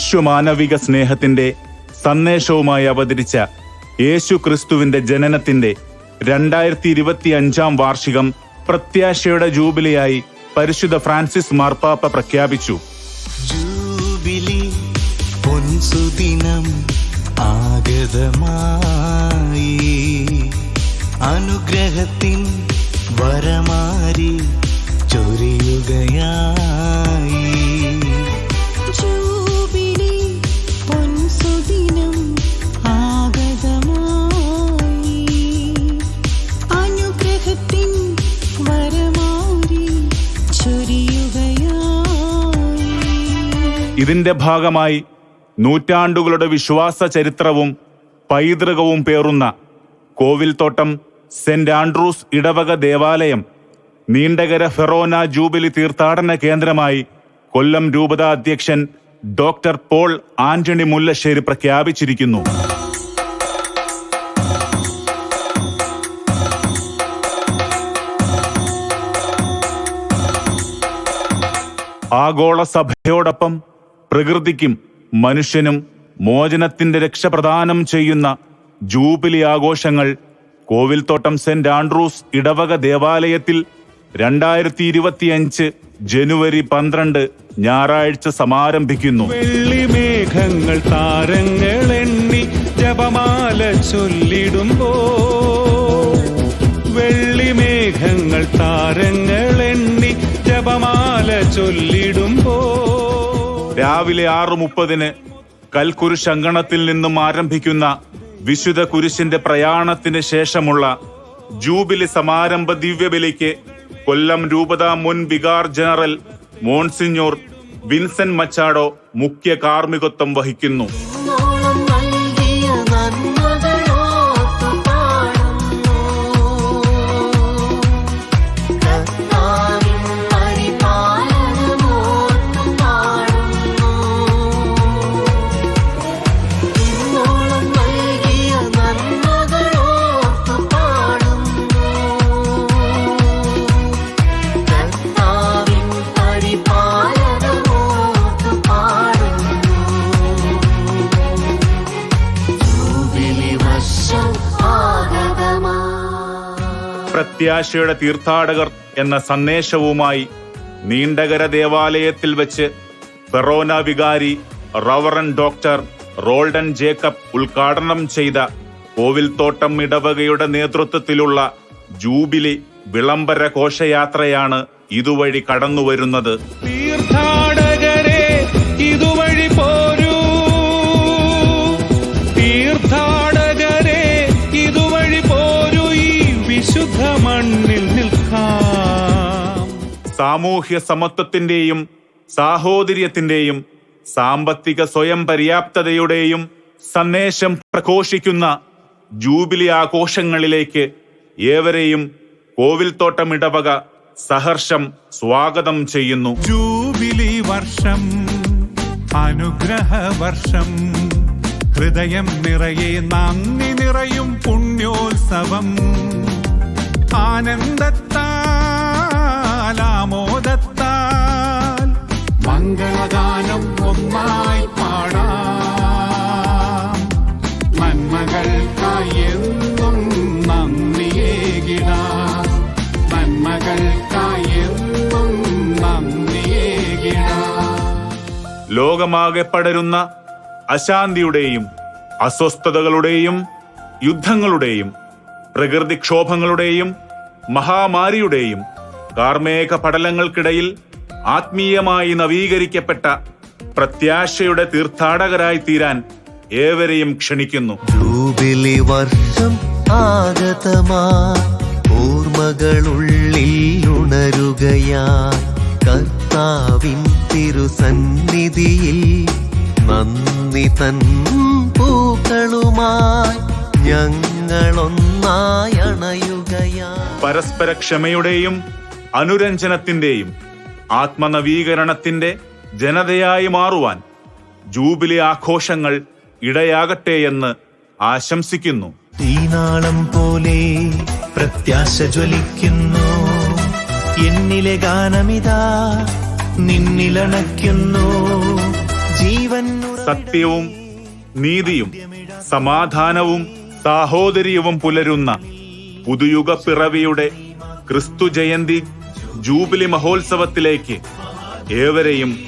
വിശ്വമാനവിക സ്നേഹത്തിന്റെ സന്ദേശവുമായി അവതരിച്ച യേശു ക്രിസ്തുവിന്റെ ജനനത്തിന്റെ രണ്ടായിരത്തി ഇരുപത്തി അഞ്ചാം വാർഷികം പ്രത്യാശയുടെ ജൂബിലിയായി പരിശുദ്ധ ഫ്രാൻസിസ് മാർപ്പാപ്പ പ്രഖ്യാപിച്ചു. ജൂബിലി പൊൻസുദിനം ആഗതമായി. അനുഗ്രഹത്തിൻ വരമാരി ചൊരിയുകയായി ഇതിന്റെ ഭാഗമായി നൂറ്റാണ്ടുകളുടെ വിശ്വാസ ചരിത്രവും പൈതൃകവും പേറുന്ന കോവിൽത്തോട്ടം സെന്റ് ആൻഡ്രൂസ് ഇടവക ദേവാലയം നീണ്ടകര ഫെറോന ജൂബിലി തീർത്ഥാടന കേന്ദ്രമായി കൊല്ലം രൂപത അധ്യക്ഷൻ ഡോക്ടർ പോൾ ആന്റണി മുല്ലശ്ശേരി പ്രഖ്യാപിച്ചിരിക്കുന്നു. ആഗോള സഭയോടൊപ്പം പ്രകൃതിക്കും മനുഷ്യനും മോചനത്തിന്റെ രക്ഷ പ്രദാനം ചെയ്യുന്ന ജൂബിലി ആഘോഷങ്ങൾ കോവിൽത്തോട്ടം സെന്റ് ആൻഡ്രൂസ് ഇടവക ദേവാലയത്തിൽ രണ്ടായിരത്തി ഇരുപത്തിയഞ്ച് ജനുവരി പന്ത്രണ്ട് ഞായറാഴ്ച സമാരംഭിക്കുന്നു. വെള്ളിമേഘങ്ങൾ താരങ്ങൾ എണ്ണി ജപമാല ചൊല്ലിടുമ്പോ വെള്ളിമേഘങ്ങൾ താരങ്ങൾ എണ്ണി ജപമാല ചൊല്ലിടുമ്പോ രാവിലെ ആറ് മുപ്പതിന് കൽക്കുരുശങ്കണത്തിൽ നിന്നും ആരംഭിക്കുന്ന വിശുദ്ധ കുരിശിന്റെ പ്രയാണത്തിന് ശേഷമുള്ള ജൂബിലി സമാരംഭ ദിവ്യബലിക്ക് കൊല്ലം രൂപതാ മുൻ vicar general monsignor Vincent Machado മുഖ്യ കാർമ്മികത്വം വഹിക്കുന്നു. പ്രത്യാശയുടെ തീർത്ഥാടകർ എന്ന സന്ദേശവുമായി നീണ്ടകര ദേവാലയത്തിൽ വെച്ച് ഫെറോന വികാരി റവറൻ ഡോക്ടർ റോൾഡൻ ജേക്കബ് ഉദ്ഘാടനം ചെയ്ത കോവിൽത്തോട്ടം ഇടവകയുടെ നേതൃത്വത്തിലുള്ള ജൂബിലി വിളംബര ഘോഷയാത്രയാണ് ഇതുവഴി കടന്നുവരുന്നത്. തീർത്ഥാടകരെ സാമൂഹ്യ സമത്വത്തിന്റെയും സാഹോദര്യത്തിന്റെയും സാമ്പത്തിക സ്വയം പര്യാപ്തതയുടെയും സന്ദേശം പ്രഘോഷിക്കുന്ന ജൂബിലി ആഘോഷങ്ങളിലേക്ക് ഏവരെയും കോവിൽത്തോട്ടം ഇടവക സഹർഷം സ്വാഗതം ചെയ്യുന്നു. ജൂബിലി വർഷം അനുഗ്രഹ വർഷം. ഹൃദയം നിറയെ നന്ദി നിറയും പുണ്യോത്സവം. ആനന്ദത്താൽ ലോകമാകെ പടരുന്ന അശാന്തിയുടെയും അസ്വസ്ഥതകളുടെയും യുദ്ധങ്ങളുടെയും പ്രകൃതിക്ഷോഭങ്ങളുടെയും മഹാമാരിയുടെയും കാർമേഘ പടലങ്ങൾക്കിടയിൽ ആത്മീയമായി നവീകരിക്കപ്പെട്ട പ്രത്യാശയുടെ തീർത്ഥാടകരായി തീരാൻ ഏവരെയും ക്ഷണിക്കുന്നു. ജൂബിലി വർഷം ആഗതമാ ഓർമ്മകളുള്ളിൽ ഉണരുകയാ. കർത്താവിൻ തിരുസന്നിധിയിൽ നന്ദി തൻ പൂക്കളുമായി പരസ്പര ക്ഷമയുടെയും അനുരഞ്ജനത്തിന്റെയും ആത്മനവീകരണത്തിന്റെ ജനതയായി മാറുവാൻ ജൂബിലി ആഘോഷങ്ങൾ ഇടയാകട്ടെ എന്ന് ആശംസിക്കുന്നു. തീനാളം പോലെ പ്രത്യാശ ജ്വലിക്കുന്നു. എന്നിലെ ഗാനമിതാ നിന്നിലണയ്ക്കുന്നു. ജീവൻ സത്യവും നീതിയും സമാധാനവും സാഹോദര്യവും പുലരുന്ന പുതുയുഗ പിറവിയുടെ ക്രിസ്തു ജയന്തി ജൂബിലി മഹോത്സവത്തിലേക്ക് ഏവരെയും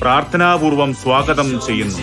പ്രാർത്ഥനാപൂർവം സ്വാഗതം ചെയ്യുന്നു.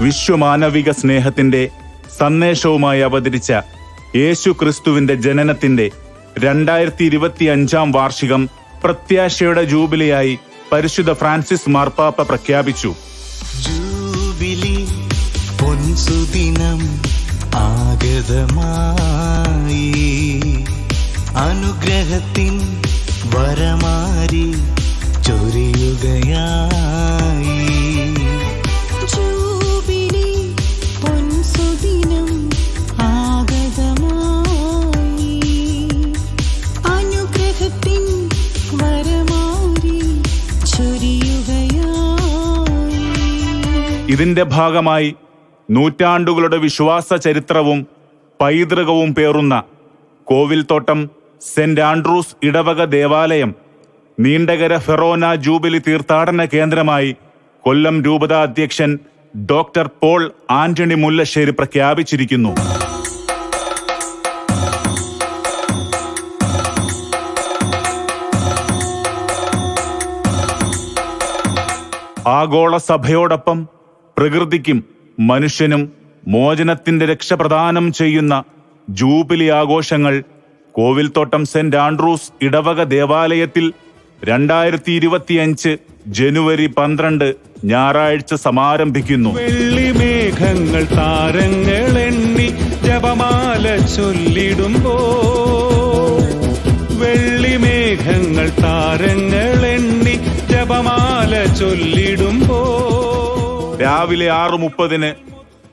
വിശ്വമാനവിക സ്നേഹത്തിന്റെ സന്ദേശവുമായി അവതരിച്ച യേശു ക്രിസ്തുവിന്റെ ജനനത്തിന്റെ രണ്ടായിരത്തി ഇരുപത്തി അഞ്ചാം വാർഷികം പ്രത്യാശയുടെ ജൂബിലിയായി പരിശുദ്ധ ഫ്രാൻസിസ് മാർപ്പാപ്പ പ്രഖ്യാപിച്ചു. ജൂബിലി പൊൻസുദിനം ആഗതമായി. അനുഗ്രഹത്തിൻ വരമാരി ചൊരിയുകയായി ഇതിന്റെ ഭാഗമായി നൂറ്റാണ്ടുകളുടെ വിശ്വാസ ചരിത്രവും പൈതൃകവും പേറുന്ന കോവിൽത്തോട്ടം സെന്റ് ആൻഡ്രൂസ് ഇടവക ദേവാലയം നീണ്ടകര ഫെറോന ജൂബിലി തീർത്ഥാടന കേന്ദ്രമായി കൊല്ലം രൂപത അധ്യക്ഷൻ ഡോക്ടർ പോൾ ആന്റണി മുല്ലശ്ശേരി പ്രഖ്യാപിച്ചിരിക്കുന്നു. ആഗോള സഭയോടൊപ്പം പ്രകൃതിക്കും മനുഷ്യനും മോചനത്തിന്റെ രക്ഷ പ്രദാനം ചെയ്യുന്ന ജൂബിലി ആഘോഷങ്ങൾ കോവിൽത്തോട്ടം സെന്റ് ആൻഡ്രൂസ് ഇടവക ദേവാലയത്തിൽ രണ്ടായിരത്തി ഇരുപത്തിയഞ്ച് ജനുവരി പന്ത്രണ്ട് ഞായറാഴ്ച സമാരംഭിക്കുന്നു. വെള്ളിമേഘങ്ങൾ താരങ്ങൾ എണ്ണി ജപമാല ചൊല്ലിടുമ്പോ വെള്ളിമേഘങ്ങൾ താരങ്ങൾ എണ്ണി ജപമാല ചൊല്ലിടുമ്പോ രാവിലെ ആറ് മുപ്പതിന്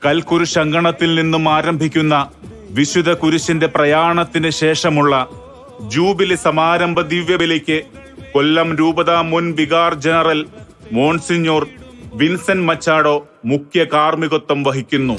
കൽക്കുരുശങ്കണത്തിൽ നിന്നും ആരംഭിക്കുന്ന വിശുദ്ധ കുരിശിന്റെ പ്രയാണത്തിന് ശേഷമുള്ള ജൂബിലി സമാരംഭ ദിവ്യബലിക്ക് കൊല്ലം രൂപതാ മുൻ vicar general monsignor Vincent Machado മുഖ്യ കാർമ്മികത്വം വഹിക്കുന്നു.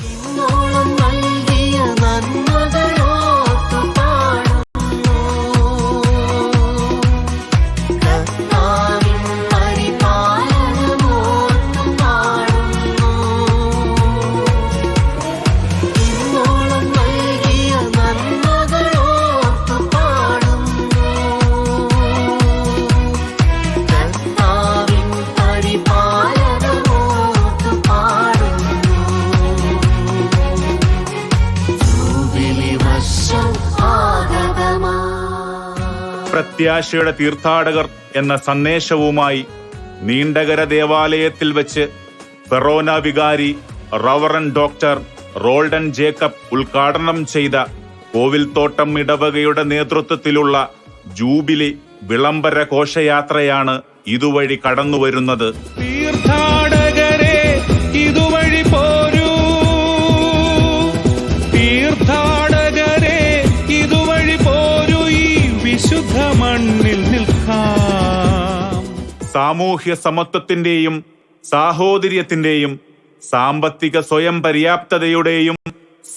പ്രത്യാശയുടെ തീർത്ഥാടകർ എന്ന സന്ദേശവുമായി നീണ്ടകര ദേവാലയത്തിൽ വെച്ച് ഫെറോന വികാരി റവറൻ ഡോക്ടർ റോൾഡൻ ജേക്കബ് ഉദ്ഘാടനം ചെയ്ത കോവിൽത്തോട്ടം ഇടവകയുടെ നേതൃത്വത്തിലുള്ള ജൂബിലി വിളംബര ഘോഷയാത്രയാണ് ഇതുവഴി കടന്നുവരുന്നത്. തീർത്ഥാടകരെ സാമൂഹ്യ സമത്വത്തിന്റെയും സാഹോദര്യത്തിന്റെയും സാമ്പത്തിക സ്വയം പര്യാപ്തതയുടെയും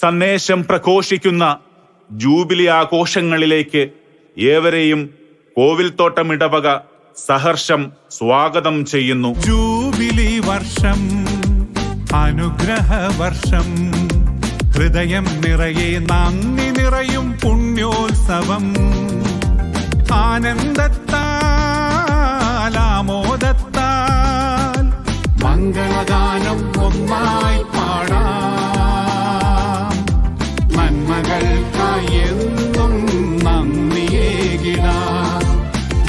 സന്ദേശം പ്രഘോഷിക്കുന്ന ജൂബിലി ആഘോഷങ്ങളിലേക്ക് ഏവരെയും കോവിൽത്തോട്ടം ഇടവക സഹർഷം സ്വാഗതം ചെയ്യുന്നു. ജൂബിലി വർഷം അനുഗ്രഹ വർഷം ഹൃദയം നിറയെ നന്ദി നിറയും പുണ്യോത്സവം. ആനന്ദത്താൽ മംഗളഗാനം ഒന്നായി പാടാം. നന്മകൾക്കായി എന്നും നന്ദിയേകിടാം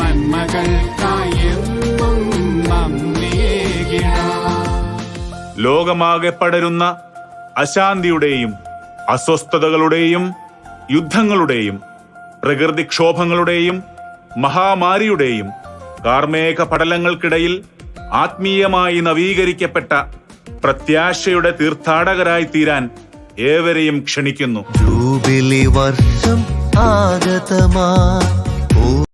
നന്മകൾക്കായി എന്നും നന്ദിയേകിടാം ലോകമാകെ പടരുന്ന അശാന്തിയുടെയും അസ്വസ്ഥതകളുടെയും യുദ്ധങ്ങളുടെയും പ്രകൃതിക്ഷോഭങ്ങളുടെയും മഹാമാരിയുടെയും കാർമേഘ പടലങ്ങൾക്കിടയിൽ ആത്മീയമായി നവീകരിക്കപ്പെട്ട പ്രത്യാശയുടെ തീർത്ഥാടകരായി തീരാൻ ഏവരെയും ക്ഷണിക്കുന്നു. ജൂബിലി വർഷം ആഗതമാ.